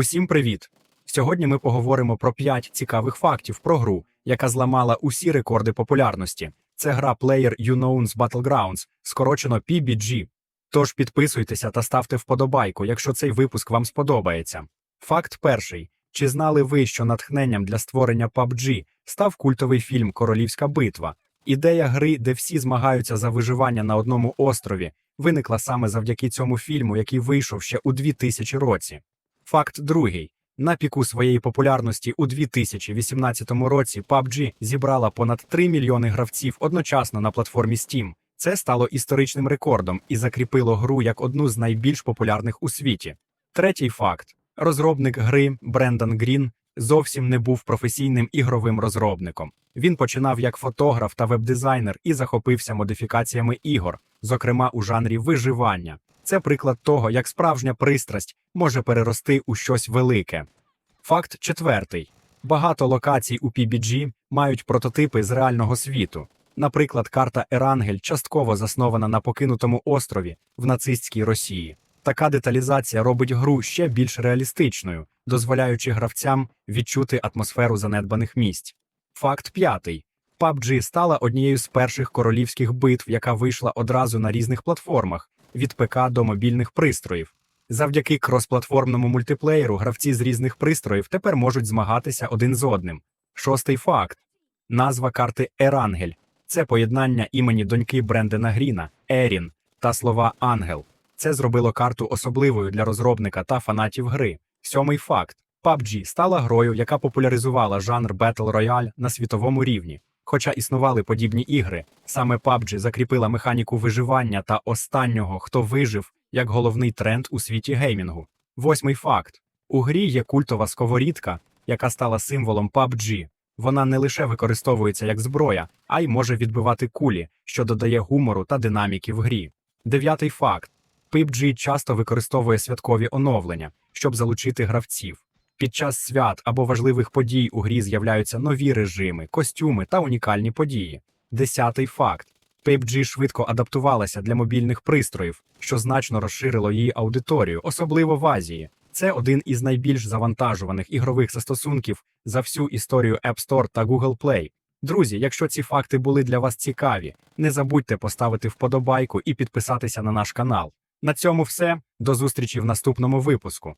Усім привіт! Сьогодні ми поговоримо про 5 цікавих фактів про гру, яка зламала усі рекорди популярності. Це гра Player Unknown's Battlegrounds, скорочено PBG. Тож підписуйтеся та ставте вподобайку, якщо цей випуск вам сподобається. Факт перший: чи знали ви, що натхненням для створення PUBG став культовий фільм Королівська битва? Ідея гри, де всі змагаються за виживання на одному острові, виникла саме завдяки цьому фільму, який вийшов ще у 2000 році. Факт другий. На піку своєї популярності у 2018 році PUBG зібрала понад 3 мільйони гравців одночасно на платформі Steam. Це стало історичним рекордом і закріпило гру як одну з найбільш популярних у світі. Третій факт: розробник гри Брендан Грін зовсім не був професійним ігровим розробником. Він починав як фотограф та веб-дизайнер і захопився модифікаціями ігор, зокрема у жанрі виживання. Це приклад того, як справжня пристрасть може перерости у щось велике. Факт четвертий: багато локацій у PBG мають прототипи з реального світу. Наприклад, карта Ерангель частково заснована на покинутому острові в нацистській Росії. Така деталізація робить гру ще більш реалістичною, дозволяючи гравцям відчути атмосферу занедбаних місць. Факт п'ятий: PUBG стала однією з перших королівських битв, яка вийшла одразу на різних платформах від ПК до мобільних пристроїв. Завдяки кросплатформному мультиплеєру гравці з різних пристроїв тепер можуть змагатися один з одним. Шостий факт: назва карти Ерангель це поєднання імені доньки Брендена Гріна Ерін та слова Ангел. Це зробило карту особливою для розробника та фанатів гри. Сьомий факт: PUBG стала грою, яка популяризувала жанр Battle Royale на світовому рівні. Хоча існували подібні ігри, саме PUBG закріпила механіку виживання та останнього, хто вижив, як головний тренд у світі геймінгу. Восьмий факт: у грі є культова сковорідка, яка стала символом PUBG. Вона не лише використовується як зброя, а й може відбивати кулі, що додає гумору та динаміки в грі. Дев'ятий факт: PUBG часто використовує святкові оновлення, щоб залучити гравців. Під час свят або важливих подій у грі з'являються нові режими, костюми та унікальні події. Десятий факт: PUBG швидко адаптувалася для мобільних пристроїв, що значно розширило її аудиторію, особливо в Азії. Це один із найбільш завантажуваних ігрових застосунків за всю історію App Store та Google Play. Друзі, якщо ці факти були для вас цікаві, не забудьте поставити вподобайку і підписатися на наш канал. На цьому все. До зустрічі в наступному випуску.